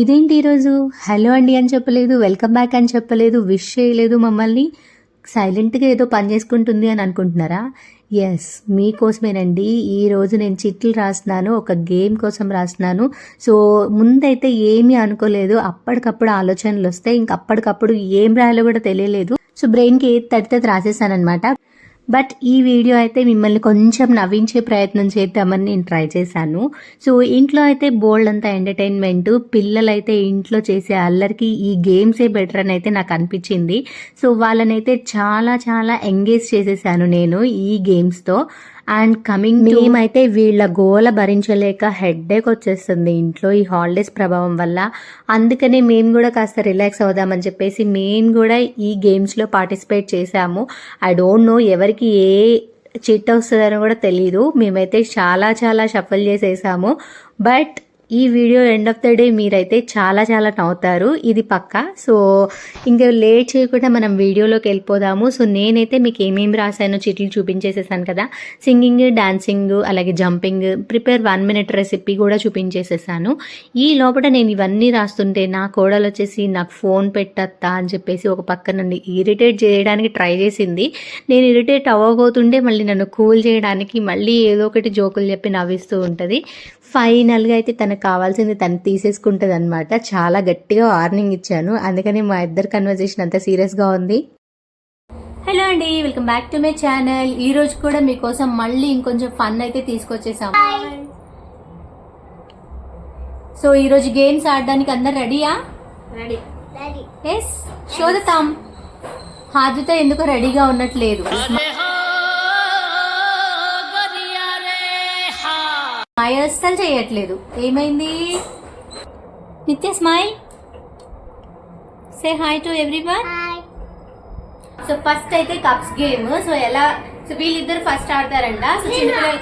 ఇదేంటి ఈరోజు హలో అండి అని చెప్పలేదు వెల్కమ్ బ్యాక్ అని చెప్పలేదు విష్ చేయలేదు మమ్మల్ని. సైలెంట్గా ఏదో పని చేసుకుంటుంది అని అనుకుంటున్నారా? ఎస్ మీకోసమేనండి. ఈ రోజు నేను చిట్లు రాస్తున్నాను ఒక గేమ్ కోసం రాస్తున్నాను. సో ముందైతే ఏమీ అనుకోలేదు అప్పటికప్పుడు ఆలోచనలు వస్తే ఇంక అప్పటికప్పుడు ఏం రాయాలో కూడా తెలియలేదు. సో బ్రెయిన్కి ఏది తడితే అది రాసేసాను అనమాట బట్ ఈ వీడియో అయితే మిమ్మల్ని కొంచెం నవ్వించే ప్రయత్నం చేద్దామని నేను ట్రై చేశాను. సో ఇంట్లో అయితే బోల్డ్ అంతా ఎంటర్టైన్మెంట్ పిల్లలైతే ఇంట్లో చేసే అల్లరికి ఈ గేమ్సే బెటర్ అని అయితే నాకు అనిపించింది. సో వాళ్ళనైతే చాలా చాలా ఎంగేజ్ చేసేసాను నేను ఈ గేమ్స్తో అండ్ కమింగ్ మేమైతే వీళ్ళ గోల భరించలేక హెడ్ఏక్ వచ్చేస్తుంది ఇంట్లో ఈ హాలిడేస్ ప్రభావం వల్ల. అందుకనే మేము కూడా కాస్త రిలాక్స్ అవుదామని చెప్పేసి మేము కూడా ఈ గేమ్స్లో పార్టిసిపేట్ చేశాము. ఐ డోంట్ నో ఎవరికి ఏ చిట్ వస్తుందని కూడా తెలియదు మేమైతే చాలా చాలా షఫల్ చేసేసాము. బట్ ఈ video end of the day మీరైతే చాలా చాలా నవ్వుతారు. ఇది పక్క. సో ఇంకా లేట్ చేయకుండా మనం వీడియోలోకి వెళ్ళిపోదాము. సో నేనైతే మీకు ఏమేమి రాశానో చిట్లు చూపించేసేసాను కదా. సింగింగ్ డాన్సింగ్ అలాగే jumping prepare one minute recipe కూడా చూపించేసేసాను. ఈ లోపల నేను ఇవన్నీ రాస్తుంటే నా కోడలు వచ్చేసి నాకు ఫోన్ పెట్టత్తా అని చెప్పేసి ఒక పక్క నన్ను ఇరిటేట్ చేయడానికి ట్రై చేసింది. నేను ఇరిటేట్ అవ్వబోతుంటే మళ్ళీ నన్ను కూల్ చేయడానికి మళ్ళీ ఏదో ఒకటి జోకులు చెప్పి నవ్విస్తూ ఉంటుంది. ఫైనల్గా అయితే తనకు కావాల్సింది తను తీసేసుకుంటుంది అనమాట చాలా గట్టిగా వార్నింగ్ ఇచ్చాను. అందుకని మా ఇద్దరు కన్వర్జేషన్ అంత సీరియస్గా ఉంది. హలో అండి welcome back to my channel. ఈ రోజు కూడా మీకోసం మళ్ళీ ఇంకొంచెం ఫన్ అయితే తీసుకొచ్చేసాం సో ఈ రోజు గేమ్స్ ఆడడానికి అందరు రెడీయా? Ready yes శోధతాం. హాద్యత ఎందుకో రెడీగా ఉన్నట్లేదు? స్మైల్ అస్సలు చేయట్లేదు. ఏమైంది? Nithya smile say hi to everyone so first అయితే కప్స్ గేమ్ సో ఎలా సో వీళ్ళిద్దరు ఫస్ట్ ఆడతారంట. సో చిన్నపిల్లలు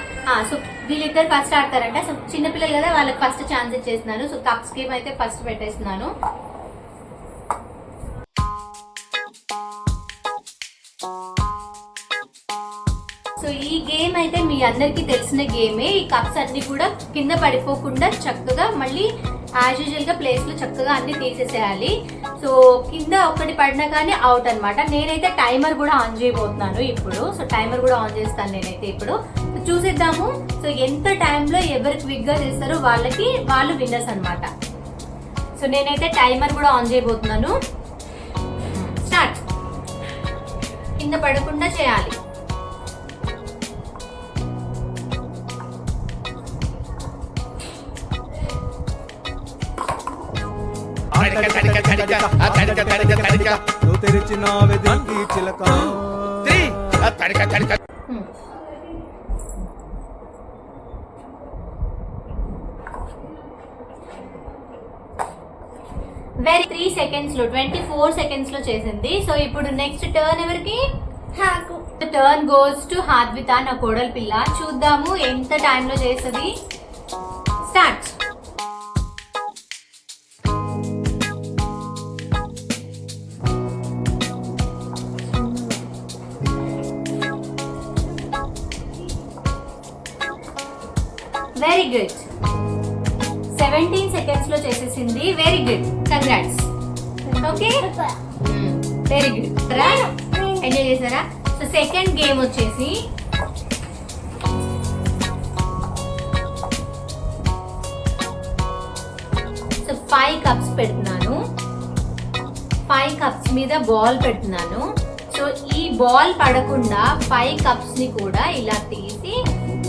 సో వీళ్ళిద్దరు ఫస్ట్ ఆడతారంట. సో చిన్నపిల్లలు కదా వాళ్ళకి ఫస్ట్ ఛాన్స్ ఇచ్చేస్తున్నాను సో కప్స్ గేమ్ అయితే ఫస్ట్ పెట్టేస్తున్నాను. గేమ్ అయితే మీ అందరికీ తెలిసిన గేమే ఈ కప్స్ అన్ని కూడా కింద పడిపోకుండా చక్కగా మళ్ళీ యాజ్ యూజువల్గా ప్లేస్లో చక్కగా అన్ని తీసేసేయాలి. సో కింద ఒకటి పడినా కానీ అవుట్ అనమాట నేనైతే టైమర్ కూడా ఆన్ చేయబోతున్నాను ఇప్పుడు. సో టైమర్ కూడా ఆన్ చేస్తాను నేనైతే ఇప్పుడు. చూసేద్దాము. సో ఎంత టైంలో ఎవరు క్విక్గా చేస్తారో వాళ్ళకి వాళ్ళు విన్నర్స్ అనమాట సో నేనైతే టైమర్ కూడా ఆన్ చేయబోతున్నాను. స్టార్ట్ కింద పడకుండా చేయాలి. తడిక నువ్వు చిలక? త్రీ. ఆ తడిక తడిక వెరీ త్రీ సెకండ్స్లో ట్వంటీ ఫోర్ సెకండ్స్లో చేసింది. సో ఇప్పుడు నెక్స్ట్ టర్న్ ఎవరికి? టర్న్ గోస్ టు హాద్విత నా కోడలి పిల్ల. చూద్దాము ఎంత టైంలో చేస్తుంది. స్టార్ట్ చేసేసింది very good congrats okay very good enjoy చేశారా? సో సెకండ్ గేమ్ వచ్చేసి సో ఫైవ్ కప్స్ పెడుతున్నాను. ఫైవ్ కప్స్ మీద బాల్ పెడుతున్నాను. సో ఈ బాల్ పడకుండా ఫైవ్ కప్స్ని కూడా ఇలా తీసి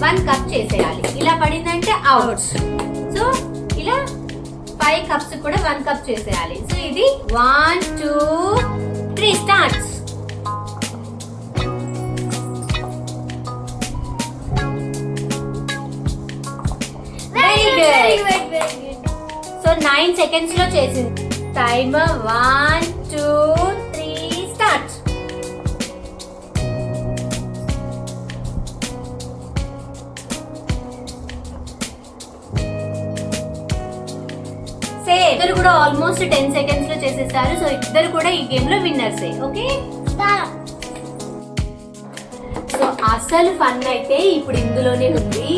వన్ కప్ చేసేయాలి. ఇలా పడిందంటే అవుట్ సో ఇలా ఫైవ్ కప్స్ కూడా వన్ కప్ చేసేయాలి. సో ఇది one two three starts very good so nine సెకండ్స్లో చేసింది. టైమర్ వన్ టూ కూడా ఆల్మోస్ట్ టెన్ సెకండ్స్లో చేసేస్తారు. సో ఇద్దరు కూడా ఈ గేమ్లో విన్నర్సే ఓకే సో అసలు ఫన్ అయితే ఇప్పుడు ఇందులోనే ఉంది.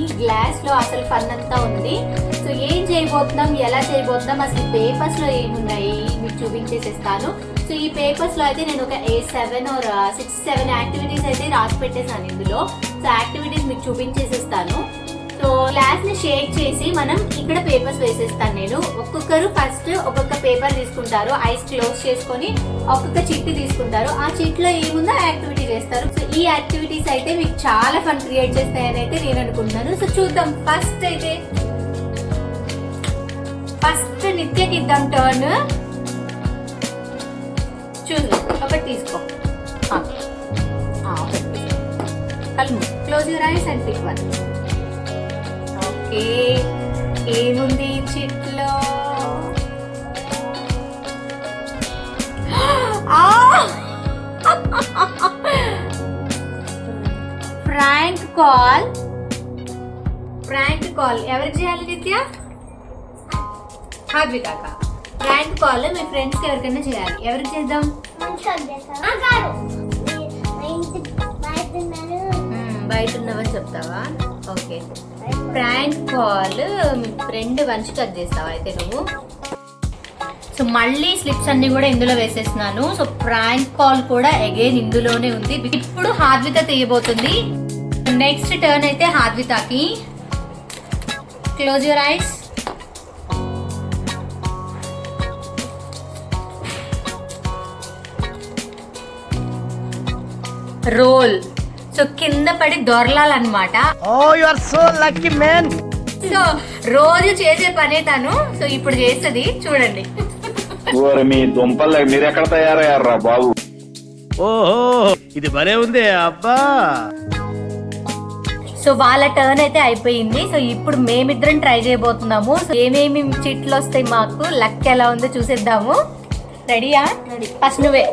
ఈ గ్లాస్లో అసలు ఫన్ అంతా ఉంది. సో ఏం చేయబోతున్నాం? ఎలా చేయబోతున్నాం? అసలు పేపర్స్లో ఏమున్నాయి? మీకు చూపించేసేస్తాను. సో ఈ పేపర్స్లో అయితే నేను ఒక a seven or six seven activities అయితే రాసి పెట్టేసాను ఇందులో. సో యాక్టివిటీస్ మీకు చూపించేసేస్తాను. సో లాస్ట్ని ని షేక్ చేసి మనం ఇక్కడ పేపర్స్ వేసేస్తాను నేను. ఒక్కొక్కరు ఫస్ట్ ఒక్కొక్క పేపర్ తీసుకుంటారు. ఐస్ క్లోజ్ చేసుకొని ఒక్కొక్క చిట్టి తీసుకుంటారు. ఆ చిట్లో ఏముందో యాక్టివిటీ చేస్తారు. సో ఈ యాక్టివిటీస్ అయితే మీకు చాలా ఫన్ క్రియేట్ చేస్తాయని అయితే నేను అనుకుంటున్నాను. సో చూద్దాం. ఫస్ట్ అయితే ఫస్ట్ నిత్యకి ఇద్దాం టర్న్ చూద్దాం ఒకటి తీసుకో. కళ్ళు close your eyes and pick one prank call. Prank call. ఎవరికి చేయాలి నిత్య? హార్వికాక ఫ్రాంక్ కాల్ మీ ఫ్రెండ్స్కి ఎవరికైనా చేయాలి. ఎవరికి చేద్దాం? బయట ఉన్నావని చెప్తావా? ఓకే. ప్రాంక్ కాల్ మీ ఫ్రెండ్ వంచి కట్ చేస్తావా అయితే నువ్వు? సో మళ్ళీ స్లిప్స్ అన్ని కూడా ఇందులో వేసేస్తున్నాను. సో ప్రాంక్ కాల్ కూడా అగైన్ ఇందులోనే ఉంది. ఇప్పుడు హార్విక తీయబోతుంది. నెక్స్ట్ టర్న్ అయితే హార్వితాకి close your eyes roll so కింద పడి దొరలాలన్నమాట. ఓ you are so lucky man so రోజు చేసే పనే తను. సో ఇప్పుడు చేస్తుంది. చూడండి. ఓరి మీ దుంపలు మీరెక్కడ తయారయ్యారా బాబు? ఓహో ఇది భలే ఉంది అబ్బా. సో వాళ్ళ టర్న్ అయితే అయిపోయింది. సో ఇప్పుడు మేమిద్దరం ట్రై చేయబోతున్నాము. సో ఏమేమి చిట్లు వస్తాయి మాకు లక్ ఎలా ఉందో చూసేద్దాము. రెడీయా ఫస్ట్ నువ్వే.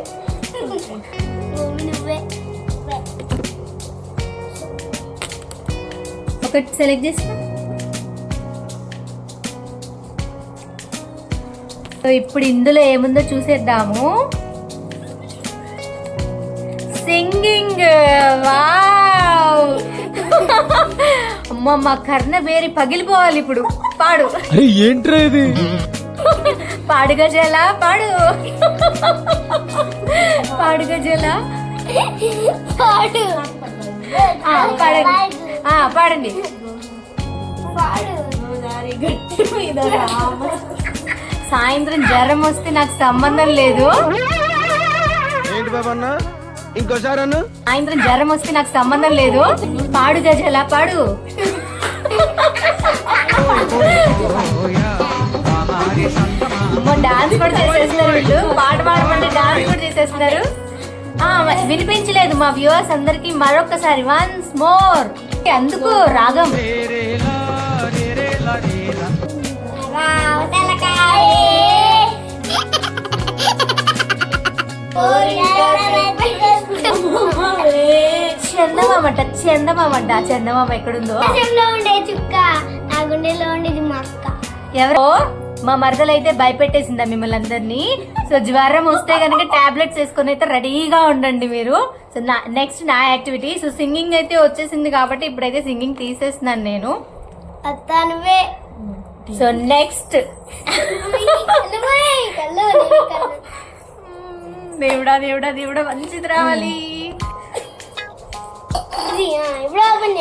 ఒకటి సెలెక్ట్ చేసుకో సో ఇప్పుడు ఇందులో ఏముందో చూసేద్దాము. సింగింగ్ వావ్ అమ్మ మా కర్ణ వేరి పగిలిపోవాలి ఇప్పుడు. పాడు. ఏంట్రా ఇది? పాడు గజల పాడు. పాడు గజల. ఆ, పాడండి. ఆ, పాడండి. సాయంత్రం జ్వరం వస్తే నాకు సంబంధం లేదు. ఏంటి బాబా అన్న? ఇంకోసారి అన్న. సాయంత్రం జ్వరం వస్తే నాకు సంబంధం లేదు. పాడు గజల పాడు. డాన్స్ కూడా చేసేస్తున్నారు వీళ్ళు. పాట పాడమంటే డాన్స్ కూడా చేసేస్తున్నారు. ఆ, వినిపించలేదు మా వ్యూవర్స్ అందరికి మరొకసారి వన్స్ మోర్. అందుకు రాగం. చందమామంట చందమామంట చందమామ ఎక్కడుందో? ఉండే చుక్క నా గుండెలో ఉండేది మా అక్క. ఎవరో? మా మరదలు అయితే భయపెట్టేసిందా మిమ్మల్ని అందరినీ. సో జ్వరం వస్తే కనుక టాబ్లెట్స్ వేసుకొని అయితే రెడీగా ఉండండి మీరు. సో నా నెక్స్ట్ నా యాక్టివిటీ సో సింగింగ్ అయితే వచ్చేసింది కాబట్టి ఇప్పుడైతే సింగింగ్ తీసేస్తున్నాను నేను. నువ్వే. సో నెక్స్ట్ దేవుడా దేవుడా దేవుడా మంచిది రావాలి.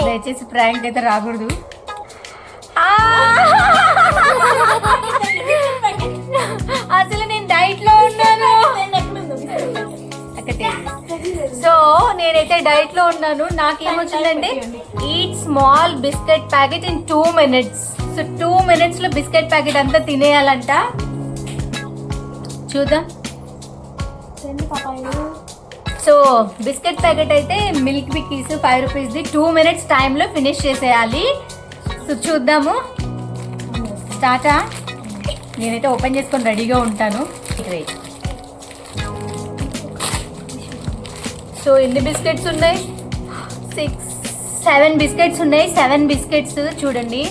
దయచేసి ప్రాంక్ అయితే రాకూడదు! అసలు నేను డైట్లో ఉన్నాను. సో నేనైతే డైట్లో ఉన్నాను. నాకేమొచ్చిందంటే eat small biscuit packet in two minutes so two మినిట్స్లో బిస్కెట్ ప్యాకెట్ అంతా తినేయాలంట. చూద్దాం. సో బిస్కెట్ ప్యాకెట్ అయితే మిల్క్ బిక్కీస్ ఫైవ్ రూపీస్ది టూ మినిట్స్ టైంలో ఫినిష్ చేసేయాలి. సో చూద్దాము. స్టార్టా? నేనైతే ఓపెన్ చేసుకొని రెడీగా ఉంటాను. గ్రేట్ సో ఎన్ని బిస్కెట్స్ ఉన్నాయి? సిక్స్ సెవెన్ బిస్కెట్స్ ఉన్నాయి. సెవెన్ బిస్కెట్స్ చూడండి.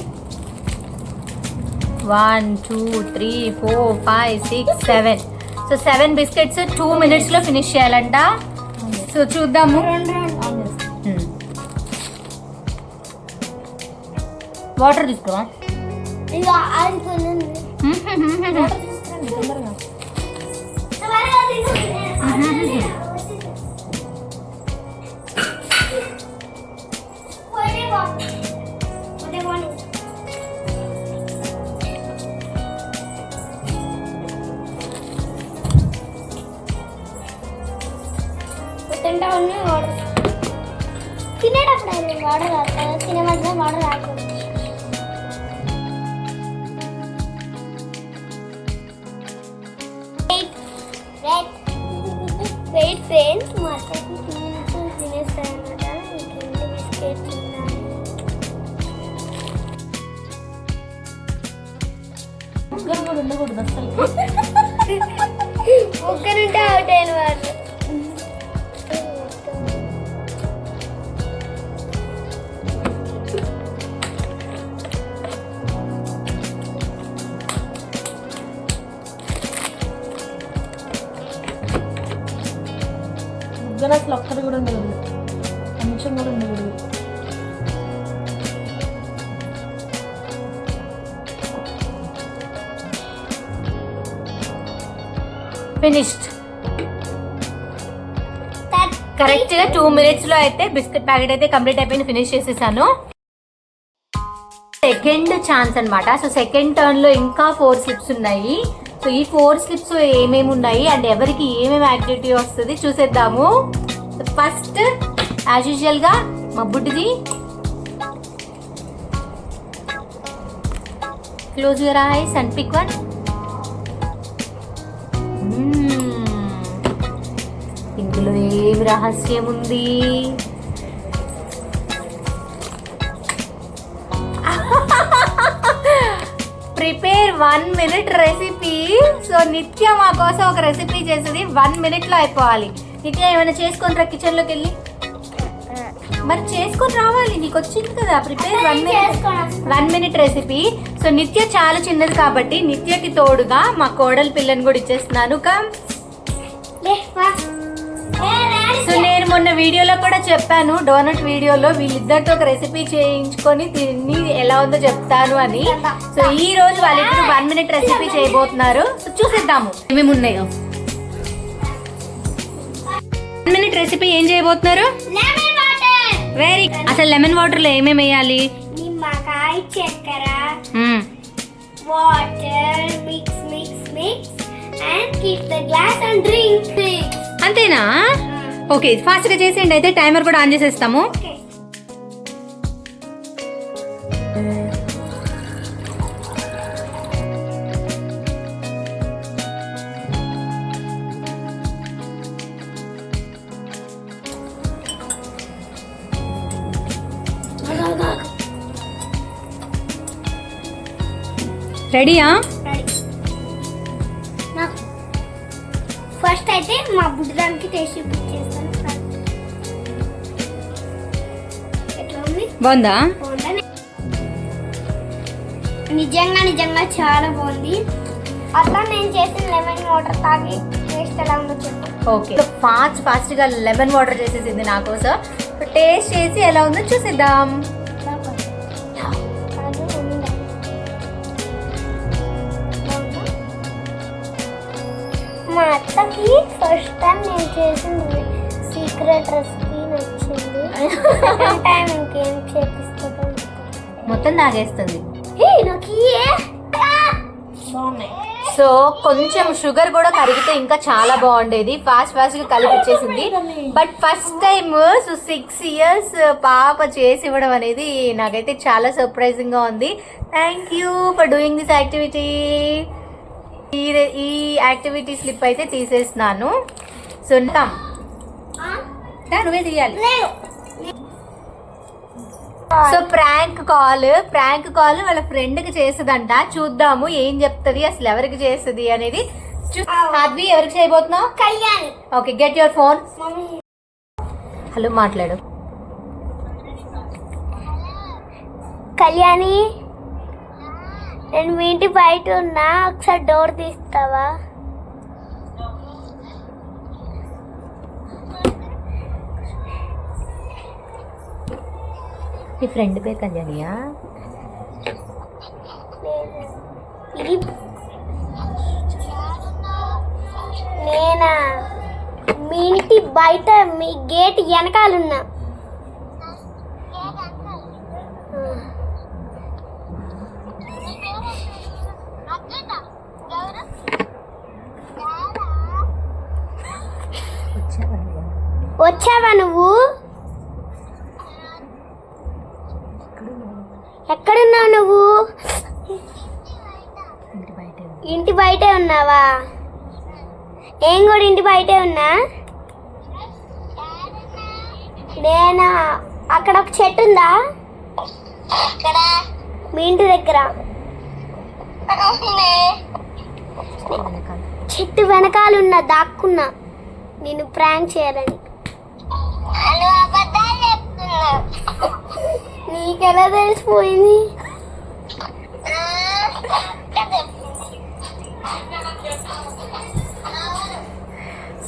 One two three four five six seven so seven biscuits two మినిట్స్లో ఫినిష్ చేయాలంట. సో చూద్దాము. వాటర్ తీసుకో ఇక ఒక్కరుంటే అవుట్ అయిన వాళ్ళు ముగ్గురు అసలు ఒక్కరు కూడా ఉండదు కొంచెం కూడా ఉండదు ఫినిష్డ్ కరెక్ట్గా టూ మినిట్స్లో అయితే బిస్కెట్ ప్యాకెట్ అయితే కంప్లీట్ అయిపోయింది ఫినిష్ చేసేసాను. సెకండ్ ఛాన్స్ అన్నమాట. సో సెకండ్ టర్న్లో ఇంకా ఫోర్ స్లిప్స్ ఉన్నాయి. సో ఈ ఫోర్ స్లిప్స్ ఏమేమి ఉన్నాయి అండ్ ఎవరికి ఏమేమి యాక్టివిటీ వస్తుంది చూసేద్దాము. ఫస్ట్ యాజ్ యూజువల్గా మా బుడ్డిది close your eyes and pick one ఇందులో ఏం రహస్యం ఉంది? Prepare one minute recipe. So Nitya మా కోసం ఒక రెసిపీ చేసేది వన్ మినిట్లో అయిపోవాలి. నిత్య ఏమైనా చేసుకొని రా వెళ్ళి. మరి చేసుకొని రావాలి. నీకు వచ్చింది కదా prepare one minute. One minute recipe so Nitya చాలా చిన్నది కాబట్టి నిత్యకి తోడుగా మా కోడలి పిల్లని కూడా ఇచ్చేస్తున్నాను. సో నేను మొన్న వీడియోలో కూడా చెప్పాను డోనట్ వీడియోలో వీళ్ళిద్దరితో ఒక రెసిపీ చేయించుకొని తిని ఎలా ఉందో చెప్తాను అని. సో ఈ రోజు వాళ్ళిద్దరు వన్ మినిట్ రెసిపీ చేయబోతున్నారు. సో చూసేద్దాము. ఏమేమి ఉన్నాయో. వన్ మినిట్ రెసిపీ ఏం చేయబోతున్నారు? అసలు లెమన్ వాటర్లో ఏమేమి వేయాలి? నిమ్మకాయ చక్కెర. Water mix mix mix and keep the glass and drink అంతేనా? ఓకే ఫాస్ట్గా చేసేయండి అయితే టైమర్ కూడా ఆన్ చేసేస్తాము. రెడీయా? ఫస్ట్ అయితే మా బుడ్డదానికి టేస్ట్ చూపించేస్తాను ఎట్లా ఉంది? బాగుందా? నిజంగా నిజంగా చాలా బాగుంది. అట్లా నేను చేసిన లెమన్ వాటర్ తాగి టేస్ట్ ఎలా ఉందో చెప్పు. ఓకే. ఫాస్ట్ ఫాస్ట్గా లెమన్ వాటర్ చేసేసింది నా కోసం టేస్ట్ చేసి ఎలా ఉందో చూసేద్దాం. అత్తకి ఫస్ట్ టైం నేను చేసింది సీక్రెట్ రెసిపీ నచ్చింది. సెకండ్ టైం ఇంకేం చేపిస్తుందో మొత్తం తాగేస్తుంది. సో కొంచెం షుగర్ కూడా కరిగితే ఇంకా చాలా బాగుండేది. ఫాస్ట్ ఫాస్ట్గా కలిపి ఇచ్చేసింది. But first time so six years పాప చేసి ఇవ్వడం అనేది నాకైతే చాలా సర్ప్రైజింగ్గా ఉంది. Thank you for doing this activity ఈ ఈ యాక్టివిటీ స్లిప్ అయితే తీసేస్తున్నాను. సో నువ్వే తీయాలి. So prank call prank call వాళ్ళ ఫ్రెండ్కి చేస్తుందంట. చూద్దాము ఏం చెప్తుంది అసలు ఎవరికి చేస్తుంది అనేది. అద్వి ఎవరికి చేయబోతున్నావు? Kalyani. Okay get your phone. Hello మాట్లాడు. కళ్యాణి. నేను మీ ఇంటి బయట ఉన్నా ఒకసారి డోర్ తీస్తావా? మీ ఫ్రెండ్ పేరు ఇది నేనా? మీ ఇంటి బయట మీ గేట్ వెనకాలన్నా వచ్చావా నువ్వు? ఎక్కడున్నావు నువ్వు? ఇంటి బయటే ఉన్నావా? ఏం కూడా ఇంటి బయటే ఉన్నా? నేనా? అక్కడ ఒక చెట్టు ఉందా? మీ ఇంటి దగ్గర. చెట్టు వెనకాల ఉన్నా దాక్కున్నా. నేను ప్రాంక్ చేయాలని. నీకెలా తెలిసిపోయింది?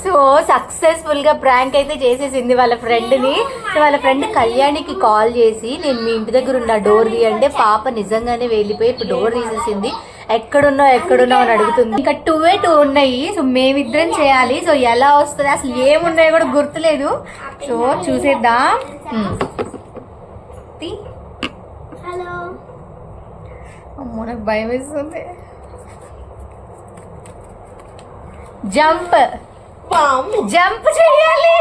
సో సక్సెస్ఫుల్గా ప్రాంక్ అయితే చేసేసింది వాళ్ళ ఫ్రెండ్ని సో వాళ్ళ ఫ్రెండ్ కళ్యాణికి కాల్ చేసి నేను మీ ఇంటి దగ్గర ఉన్న డోర్ తీయంటే పాప నిజంగానే వెళ్ళిపోయి ఇప్పుడు డోర్ తీసేసింది. ఎక్కడున్నావు ఎక్కడున్నావు? అని అడుగుతుంది. ఇంకా టూ ఏ టూ ఉన్నాయి. సో మేమిద్దరం చేయాలి. సో ఎలా వస్తుంది? అసలు ఏమున్నాయో కూడా గుర్తులేదు. సో చూసేద్దాం. తీ. హలో. భయం వేస్తుంది. జంప్ జంప్ చేయాలి.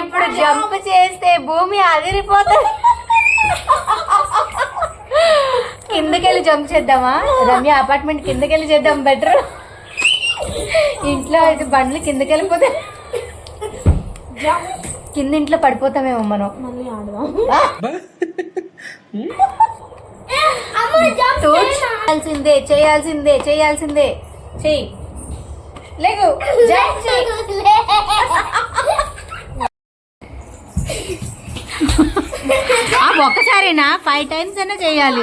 ఇప్పుడు జంప్ చేస్తే భూమి అదిరిపోతుంది. కిందకెళ్ళి జంప్ చేద్దామా? రమ్య అపార్ట్మెంట్ కిందకెళ్ళి చేద్దాం బెటర్. ఇంట్లో అయితే బండ్లు కిందకెళ్ళిపోతే కింద ఇంట్లో పడిపోతామేమో మనం. మళ్ళీ ఆడదాం. తూ చేయాల్సిందే చేయాల్సిందే చేయాల్సిందే. చెయ్యి. లేకు ఒక్కసారేనా ఫైవ్ టైమ్స్ అయినా చేయాలి.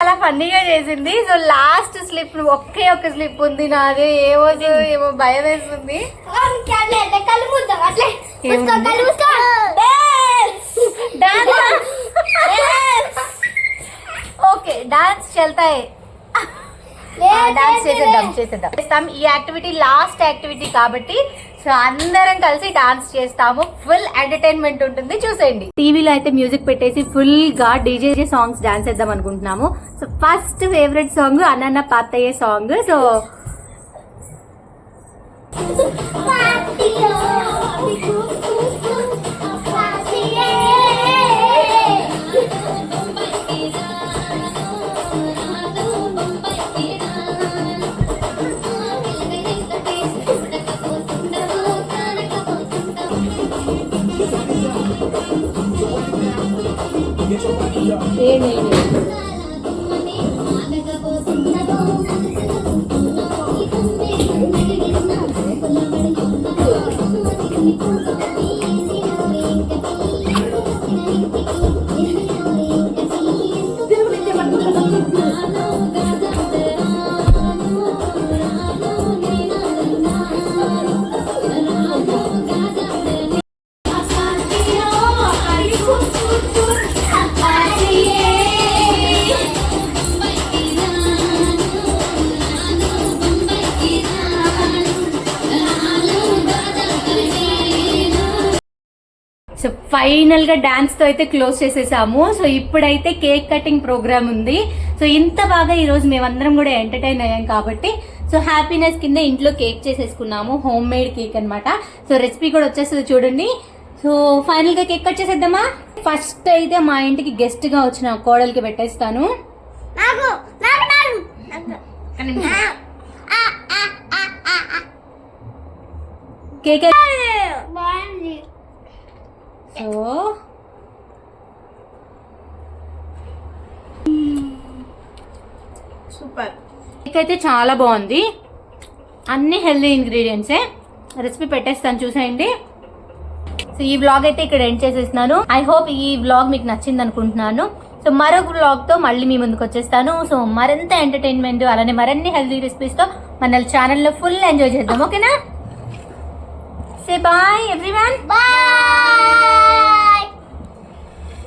చాలా ఫన్నీగా చేసింది. సో లాస్ట్ స్లిప్ ఒకే ఒక స్లిప్ ఉంది నాది. ఏమో ఏమో భయం వేస్తుంది. కళ్ళు ఓకే డాన్స్ చల్తాయి డాన్స్ చేసేద్దాం. చేసేద్దాం. చేస్తాం ఈ యాక్టివిటీ లాస్ట్ యాక్టివిటీ కాబట్టి సో అందరం కలిసి డాన్స్ చేస్తాము. ఫుల్ ఎంటర్టైన్మెంట్ ఉంటుంది చూసేయండి. టీవీలో అయితే మ్యూజిక్ పెట్టేసి ఫుల్గా డీజే సాంగ్స్ డాన్స్ చేద్దాం అనుకుంటున్నాము. సో ఫస్ట్ ఫేవరెట్ సాంగ్ అన్నన్న పాతయ్య సాంగ్ సో పార్టీలో సో ఫైనల్గా డాన్స్తో అయితే క్లోజ్ చేసేసాము. సో ఇప్పుడైతే కేక్ కటింగ్ ప్రోగ్రామ్ ఉంది. సో ఇంత బాగా ఈ రోజు మేమందరం కూడా ఎంటర్టైన్ అయ్యాం కాబట్టి సో హ్యాపీనెస్ కింద ఇంట్లో కేక్ చేసేసుకున్నాము. హోమ్ మేడ్ కేక్ అన్నమాట. సో రెసిపీ కూడా వచ్చేస్తుంది చూడండి. సో ఫైనల్గా కేక్ కట్ చేసేద్దామా? ఫస్ట్ అయితే మా ఇంటికి గెస్ట్గా వచ్చిన కోడలికి పెట్టేస్తాను. నాకు నాకు నాకు కేక్ బాగుంది. So super. కేక్ అయితే చాలా బాగుంది. అన్ని హెల్దీ ఇంగ్రీడియంట్సే. రెసిపీ పెట్టేస్తాను చూసేయండి. సో ఈ వ్లాగ్ అయితే ఇక్కడ ఎండ్ చేసేస్తున్నాను. ఐ హోప్ ఈ వ్లాగ్ మీకు నచ్చింది అనుకుంటున్నాను. సో మరొక వ్లాగ్తో మళ్ళీ మీ ముందుకు వచ్చేస్తాను. సో మరింత ఎంటర్టైన్మెంట్ అలానే మరిన్ని హెల్దీ రెసిపీస్తో మన ఛానల్లో ఫుల్ ఎంజాయ్ చేద్దాం ఓకేనా? Say bye everyone bye